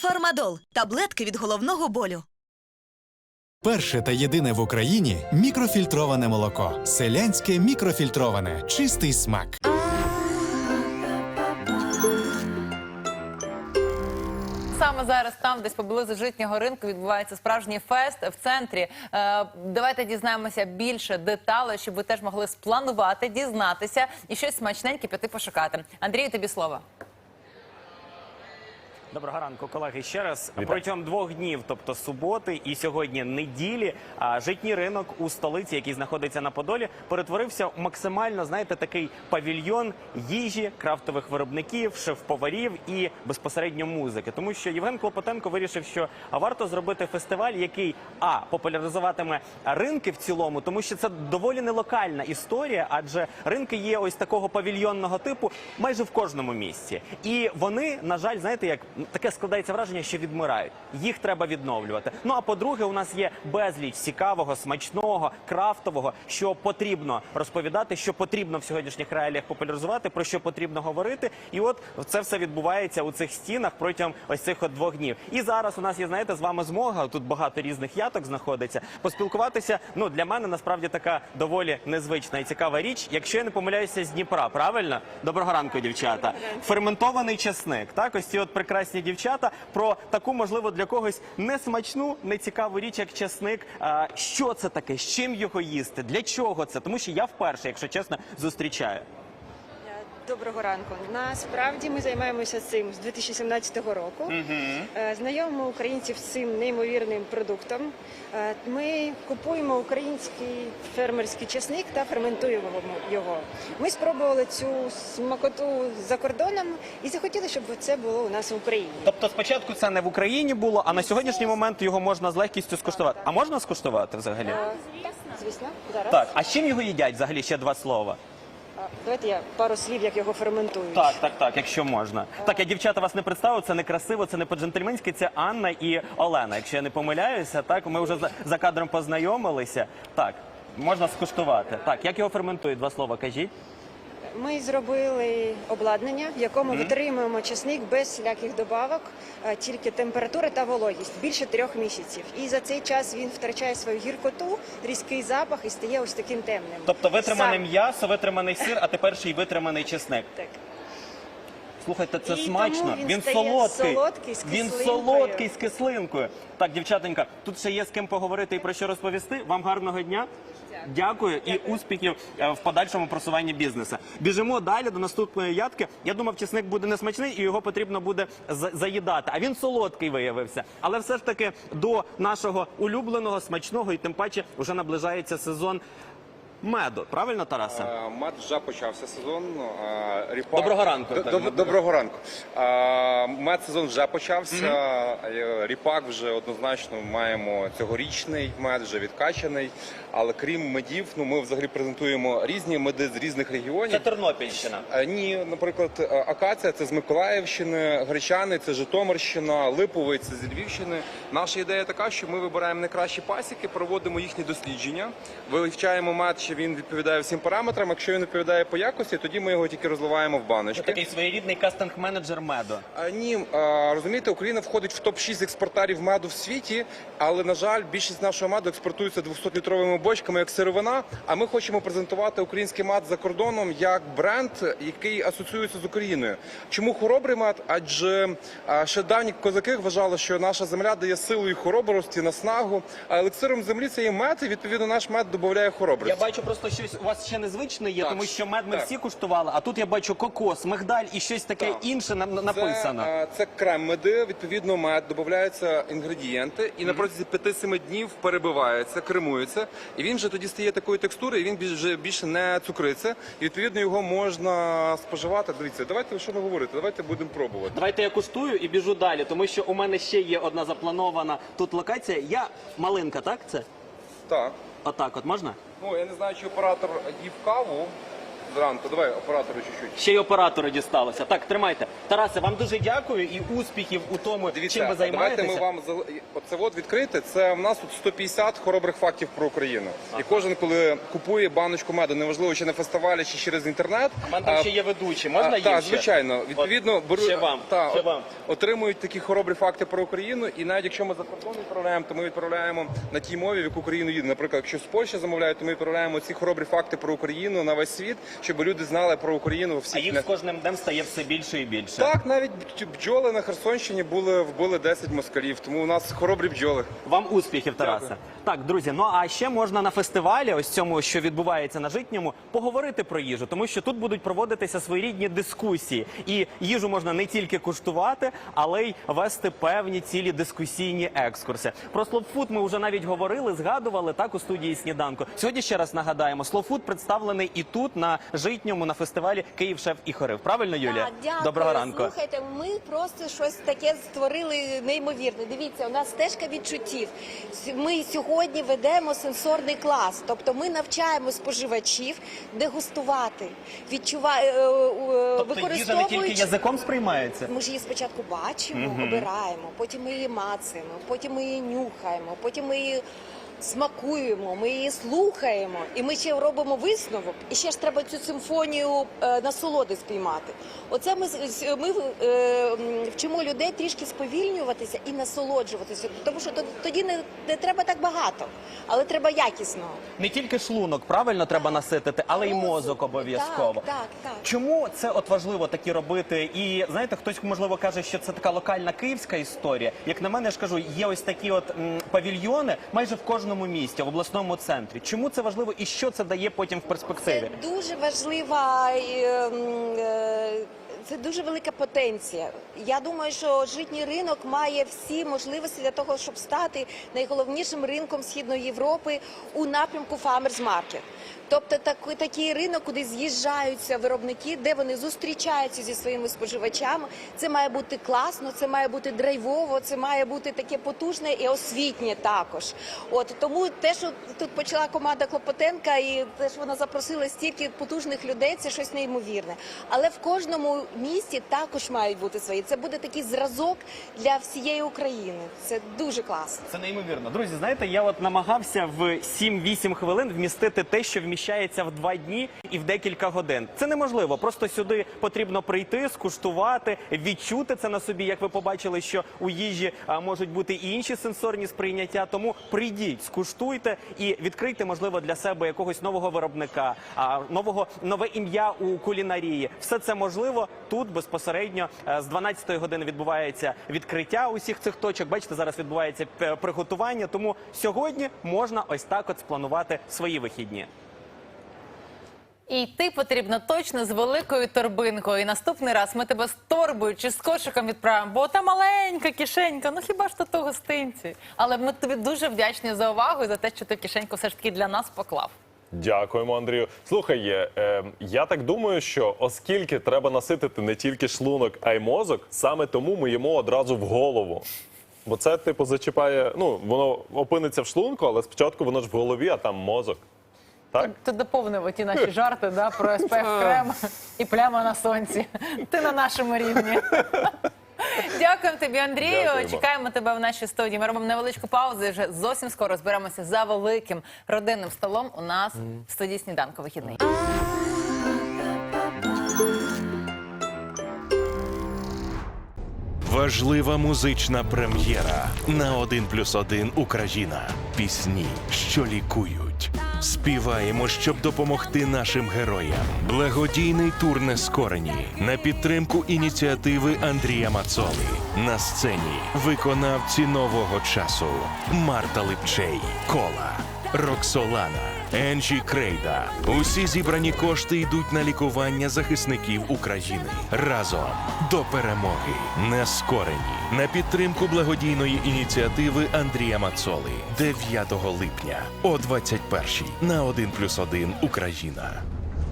Фармадол таблетки від головного болю. Перше та єдине в Україні мікрофільтроване молоко. Селянське мікрофільтроване. Чистий смак. Саме зараз там, десь поблизу житнього ринку, відбувається справжній фест в центрі. Е, давайте дізнаємося більше деталей, щоб ви теж могли спланувати, дізнатися і щось смачненьке піти пошукати. Андрію, тобі слово. Доброго ранку, колеги. Ще раз протягом двох днів, тобто суботи і сьогодні неділі, житній ринок у столиці, який знаходиться на Подолі, перетворився в максимально, знаєте, такий павільйон їжі, крафтових виробників, шеф-поварів і безпосередньо музики. Тому що Євген Клопотенко вирішив, що варто зробити фестиваль, який а популяризуватиме ринки в цілому, тому що це доволі нелокальна історія, адже ринки є ось такого павільйонного типу майже в кожному місці. І вони, на жаль, знаєте, як таке складається враження, що відмирають. Їх треба відновлювати. Ну а по-друге, у нас є безліч цікавого, смачного, крафтового, що потрібно розповідати, що потрібно в сьогоднішніх реаліях популяризувати, про що потрібно говорити. І от це все відбувається у цих стінах протягом ось цих от двох днів. І зараз у нас є, знаєте, з вами змога. Тут багато різних яток знаходиться. Поспілкуватися. Ну для мене насправді така доволі незвична і цікава річ. Якщо я не помиляюся з Дніпра, правильно? Доброго ранку, дівчата. Ферментований чесник. Так, ось ці от прекрасні дівчата про таку, можливо, для когось несмачну, нецікаву річ, як часник. Що це таке? З чим його їсти? Для чого це? Тому що я вперше, якщо чесно, зустрічаю. Доброго ранку. Насправді ми займаємося цим з 2017 року. Е, Знайомимо українців з цим неймовірним продуктом. Е, Ми купуємо український фермерський чесник та ферментуємо його. Ми спробували цю смакоту за кордоном і захотіли, щоб це було у нас в Україні. Тобто спочатку це не в Україні було, а на сьогоднішній момент його можна з легкістю скуштувати. А можна скуштувати взагалі? Е, Звісно, зараз. Так, а з чим його їдять взагалі ще два слова? Давайте я пару слів, як його ферментують. Так, так, так, якщо можна. Так, я дівчата вас не представив, це не красиво, це не по-джентльменськи, це Анна і Олена. Якщо я не помиляюся, так ми вже за, за кадром познайомилися. Так, можна скуштувати. Так, як його ферментують? Два слова кажіть. Ми зробили обладнання, в якому витримуємо часник без всіляких добавок, тільки температура та вологість більше трьох місяців. І за цей час він втрачає свою гіркоту, різкий запах і стає ось таким темним. Тобто витримане Сам- м'ясо, витриманий сир, а тепер ще й витриманий чесник. Так. Слухайте, це І смачно. тому він стає солодкий. солодкий з він кислинкою. солодкий з кислинкою. Так, дівчатенька, тут ще є з ким поговорити і про що розповісти. Вам гарного дня. Дякую і успіхів е, в подальшому просуванні бізнесу. Біжимо далі до наступної ядки. Я думав, чесник буде несмачний і його потрібно буде за- заїдати. А він солодкий виявився. Але все ж таки до нашого улюбленого, смачного і тим паче вже наближається сезон меду. Правильно, Тарасе? Мед вже почався сезон. Ріпак... Доброго ранку. Д- Так, доб- Доброго ранку. Мед сезон вже почався. Е, Ріпак вже однозначно маємо цьогорічний мед, вже відкачаний. Але крім медів, ну ми взагалі презентуємо різні меди з різних регіонів. Це Тернопільщина. Е, Ні, наприклад, е, акація це з Миколаївщини, гречани це Житомирщина, липовий це з Львівщини. Наша ідея така, що ми вибираємо найкращі пасіки, проводимо їхні дослідження, вивчаємо мед, чи він відповідає всім параметрам. Якщо він відповідає по якості, тоді ми його тільки розливаємо в баночки. такий своєрідний кастинг-менеджер меду. А, ні, а, розумієте, Україна входить в топ 6 експортерів меду в світі, але на жаль, більшість нашого меду експортується 200-літровими бочками як сировина. А ми хочемо презентувати український мед за кордоном як бренд, який асоціюється з Україною. Чому хоробрий мед? Адже а, ще давні козаки вважали, що наша земля дає силу і хоробрості, наснагу. А елексиром землі це є мед, і відповідно наш мед додає Я хоробрості. Бачу просто щось у вас ще незвичне є, Так, тому що мед ми так. всі куштували, а тут я бачу кокос, мигдаль і щось таке Так. інше на- на- написано. Це, е, це крем меди, відповідно, мед, додаються інгредієнти, і на протязі 5-7 днів перебивається, кремується, і він вже тоді стає такої текстури, і він більш- вже більше не цукриться. І відповідно його можна споживати. Дивіться, давайте що не говорити, давайте будемо пробувати. Давайте я куштую і біжу далі, тому що у мене ще є одна запланована тут локація. Я малинка, так? Це? Так. Отак, от можна? Ну я не знаю, чи оператор їв каву. Зранку. Давай оператору чуть-чуть. Ще й оператору дісталося. Так, тримайте. Тарасе, вам дуже дякую і успіхів у тому, чим ви займаєтеся. давайте ми вам зал- оце от відкрите. Це в нас тут 150 хоробрих фактів про Україну. І кожен, коли купує баночку меду, неважливо чи на фестивалі, чи через інтернет. У мене там а, ще є ведучі. Можна а, їм Так, ще? звичайно. Відповідно, беру ще вам, та, ще от- вам. отримують такі хоробрі факти про Україну. І навіть якщо ми за кордон відправляємо, то ми відправляємо на тій мові, в яку Україну їде. Наприклад, якщо з Польщі замовляють, то ми відправляємо ці хоробрі факти про Україну на весь світ, щоб люди знали про Україну у А їх з кожним днем стає все більше і більше. так, навіть бджоли на Херсонщині були вбили 10 москалів, тому у нас хоробрі бджоли. Вам успіхів, Тарасе. Дякую. Так, друзі. Ну а ще можна на фестивалі, ось цьому, що відбувається на житньому, поговорити про їжу, тому що тут будуть проводитися своєрідні дискусії, і їжу можна не тільки куштувати, але й вести певні цілі дискусійні екскурси. Про слоуфуд ми вже навіть говорили, згадували так у студії сніданку. Сьогодні ще раз нагадаємо, слоуфуд представлений і тут на житньому на фестивалі Київ шеф і хорив. Правильно, Юлія? Так, дякую. Доброго ранку. Слухайте, ми просто щось таке створили неймовірне. Дивіться, у нас стежка відчуттів. Ми сьогодні ведемо сенсорний клас, тобто ми навчаємо споживачів дегустувати, відчувати, Тобто їжа не тільки язиком сприймається. Ми ж її спочатку бачимо, обираємо, потім ми її мацаємо, потім ми її нюхаємо, потім ми її смакуємо, ми її слухаємо, і ми ще робимо висновок. І ще ж треба цю симфонію е, насолоди спіймати. Оце ми ми е, вчимо людей трішки сповільнюватися і насолоджуватися, тому що то- тоді не, не треба так багато, але треба якісно. Не тільки шлунок правильно треба наситити, але й Мозок. мозок обов'язково. Так, так, так. Чому це от важливо такі робити? І знаєте, хтось можливо каже, що це така локальна київська історія. Як на мене, я ж кажу, є ось такі от м, павільйони майже в кожному місті, в обласному центрі. Чому це важливо і що це дає потім в перспективі? Це дуже важлива. е, е, Це дуже велика потенція. Я думаю, що житній ринок має всі можливості для того, щоб стати найголовнішим ринком Східної Європи у напрямку Farmers Market. Тобто такий, ринок, куди з'їжджаються виробники, де вони зустрічаються зі своїми споживачами. Це має бути класно, це має бути драйвово, це має бути таке потужне і освітнє також. От тому те, що тут почала команда Клопотенка, і те, що вона запросила стільки потужних людей, це щось неймовірне. Але в кожному місті також мають бути свої. Це буде такий зразок для всієї України. Це дуже класно. Це неймовірно. Друзі, знаєте, я от намагався в 7-8 хвилин вмістити те, що вміщається в 2 дні і в декілька годин. Це неможливо. Просто сюди потрібно прийти, скуштувати, відчути це на собі. Як ви побачили, що у їжі можуть бути і інші сенсорні сприйняття. Тому прийдіть, скуштуйте і відкрийте, можливо, для себе якогось нового виробника, а, нового нове ім'я у кулінарії. Все це можливо тут безпосередньо е, з 12-ї години відбувається відкриття усіх цих точок. Бачите, зараз відбувається е, приготування. Тому сьогодні можна ось так от спланувати свої вихідні. І йти потрібно точно з великою торбинкою. І наступний раз ми тебе з торбою чи з кошиком відправимо, бо та маленька кишенька. Ну хіба ж то то гостинці? Але ми тобі дуже вдячні за увагу і за те, що ти кишеньку все ж таки для нас поклав. Дякуємо, Андрію. Слухай, е, е, я так думаю, що оскільки треба наситити не тільки шлунок, а й мозок, саме тому ми їмо одразу в голову. Бо це, типу, зачіпає, ну, воно опиниться в шлунку, але спочатку воно ж в голові, а там мозок. Так? Ти доповнив ті наші жарти да, про СПФ крем і пляма на сонці. Ти на нашому рівні. Дякуємо тобі, Андрію. Дякуємо. Чекаємо тебе в нашій студії. Ми робимо невеличку паузу. і Вже зовсім скоро зберемося за великим родинним столом. У нас в студії сніданку вихідний. Важлива музична прем'єра на 1 плюс 1 Україна. Пісні, що лікують. Співаємо, щоб допомогти нашим героям. Благодійний тур Нескорені на підтримку ініціативи Андрія Мацоли. На сцені виконавці нового часу Марта Липчей, Кола. Роксолана, Енджі Крейда. Усі зібрані кошти йдуть на лікування захисників України. Разом до перемоги. Нескорені на підтримку благодійної ініціативи Андрія Мацоли 9 липня о 21 на 1+,1 Україна.